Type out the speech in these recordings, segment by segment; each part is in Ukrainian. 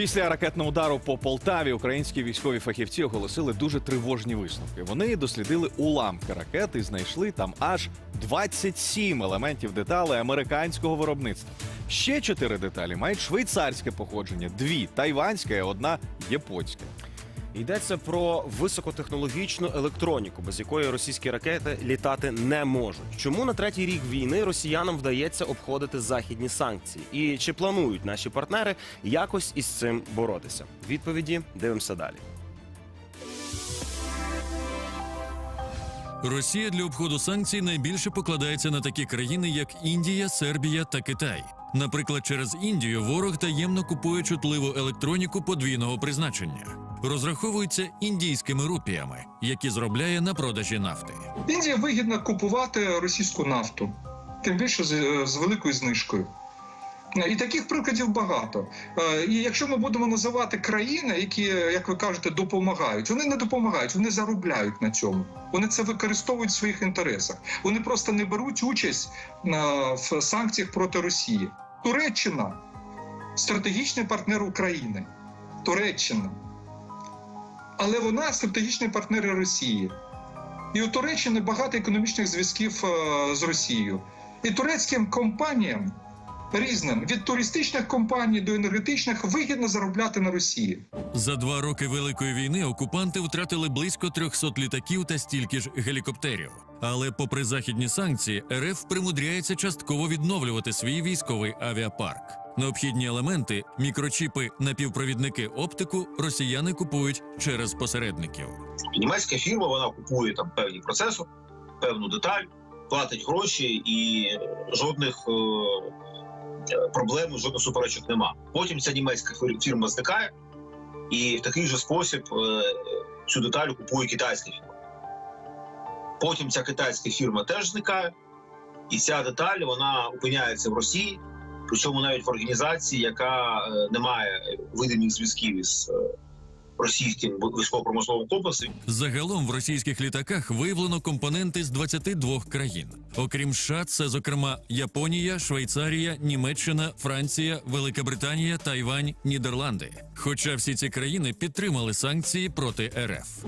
Після ракетного удару по Полтаві українські військові фахівці оголосили дуже тривожні висновки. Вони дослідили уламки ракет і знайшли там аж 27 елементів деталей американського виробництва. Ще чотири деталі мають швейцарське походження, дві тайванське, одна японська. Йдеться про високотехнологічну електроніку, без якої російські ракети літати не можуть. Чому на третій рік війни росіянам вдається обходити західні санкції? І чи планують наші партнери якось із цим боротися? Відповіді дивимося далі. Росія для обходу санкцій найбільше покладається на такі країни, як Індія, Сербія та Китай. Наприклад, через Індію ворог таємно купує чутливу електроніку подвійного призначення. Розраховується індійськими рупіями, які зробляє на продажі нафти. Індії вигідно купувати російську нафту, тим більше з, з великою знижкою. І таких прикладів багато. Е, І якщо ми будемо називати країни, які, як ви кажете, допомагають, вони не допомагають, вони заробляють на цьому. Вони це використовують в своїх інтересах. Вони просто не беруть участь е, в санкціях проти Росії. Туреччина стратегічний партнер України. Туреччина. Але вона стратегічний партнер Росії. І у Туреччини багато економічних зв'язків е, з Росією. І турецьким компаніям різним від туристичних компаній до енергетичних вигідно заробляти на Росії. За два роки Великої війни окупанти втратили близько 300 літаків та стільки ж гелікоптерів. Але, попри західні санкції, РФ примудряється частково відновлювати свій військовий авіапарк. Необхідні елементи, мікрочіпи, напівпровідники, оптику росіяни купують через посередників. Німецька фірма вона купує там певні процесори, певну деталь, платить гроші і жодних е, проблем, жодних суперечок нема. Потім ця німецька фірма зникає, і в такий же спосіб е, цю деталь купує китайська фірма. Потім ця китайська фірма теж зникає, і ця деталь вона опиняється в Росії, причому навіть в організації, яка е, не має видимих зв'язків із е, російським військово-промисловим комплексом. Загалом в російських літаках виявлено компоненти з 22 країн. Окрім США, це зокрема Японія, Швейцарія, Німеччина, Франція, Велика Британія, Тайвань, Нідерланди. Хоча всі ці країни підтримали санкції проти РФ.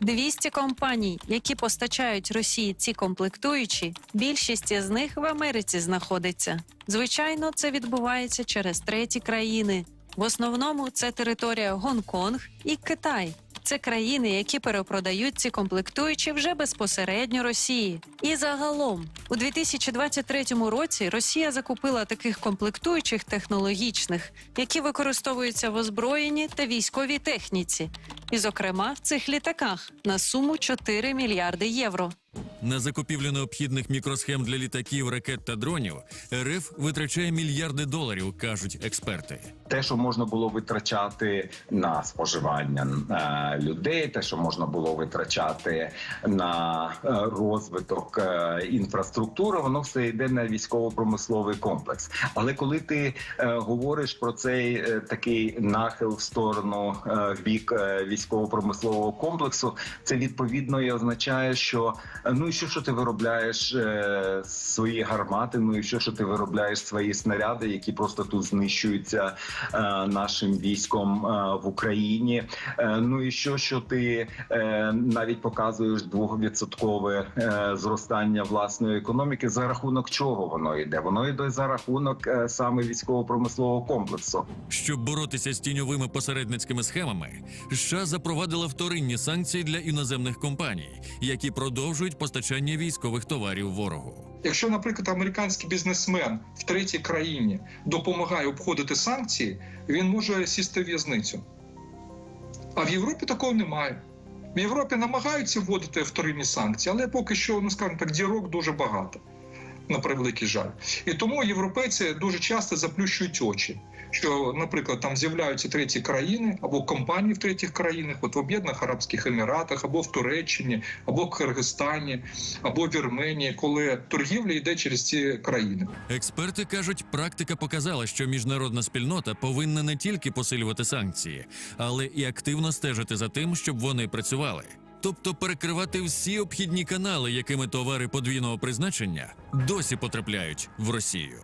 200 компаній, які постачають Росії ці комплектуючі, більшість із них в Америці знаходиться. Звичайно, це відбувається через треті країни. В основному це територія Гонконг і Китай. Це країни, які перепродають ці комплектуючі вже безпосередньо Росії. І загалом, у 2023 році Росія закупила таких комплектуючих технологічних, які використовуються в озброєнні та військовій техніці, і, зокрема, в цих літаках на суму 4 мільярди євро. На закупівлю необхідних мікросхем для літаків, ракет та дронів РФ витрачає мільярди доларів, кажуть експерти. Те, що можна було витрачати на споживання е, людей, те, що можна було витрачати на е, розвиток е, інфраструктури, воно все йде на військово-промисловий комплекс. Але коли ти говориш про цей такий нахил в сторону в бік військово-промислового комплексу, це відповідно і означає, що ну і що, що ти виробляєш свої гармати, ну і що, що ти виробляєш свої снаряди, які просто тут знищуються нашим військом е, в Україні. Е, ну і що, що ти е, навіть показуєш двохвідсоткове е, зростання власної економіки, за рахунок чого воно йде? Воно йде за рахунок е, саме військово-промислового комплексу. Щоб боротися з тіньовими посередницькими схемами, США запровадила вторинні санкції для іноземних компаній, які продовжують постачання військових товарів ворогу. Якщо, наприклад, американський бізнесмен в третій країні допомагає обходити санкції, він може сісти в в'язницю. А в Європі такого немає. В Європі намагаються вводити вторинні санкції, але поки що, ну скажімо так, дірок дуже багато. На превеликий жаль. І тому європейці дуже часто заплющують очі, що, наприклад, там з'являються треті країни або компанії в третіх країнах, от в Об'єднаних Арабських Еміратах, або в Туреччині, або в Киргизстані, або в Вірменії, коли торгівля йде через ці країни. Експерти кажуть, практика показала, що міжнародна спільнота повинна не тільки посилювати санкції, але і активно стежити за тим, щоб вони працювали. Тобто перекривати всі обхідні канали, якими товари подвійного призначення досі потрапляють в Росію.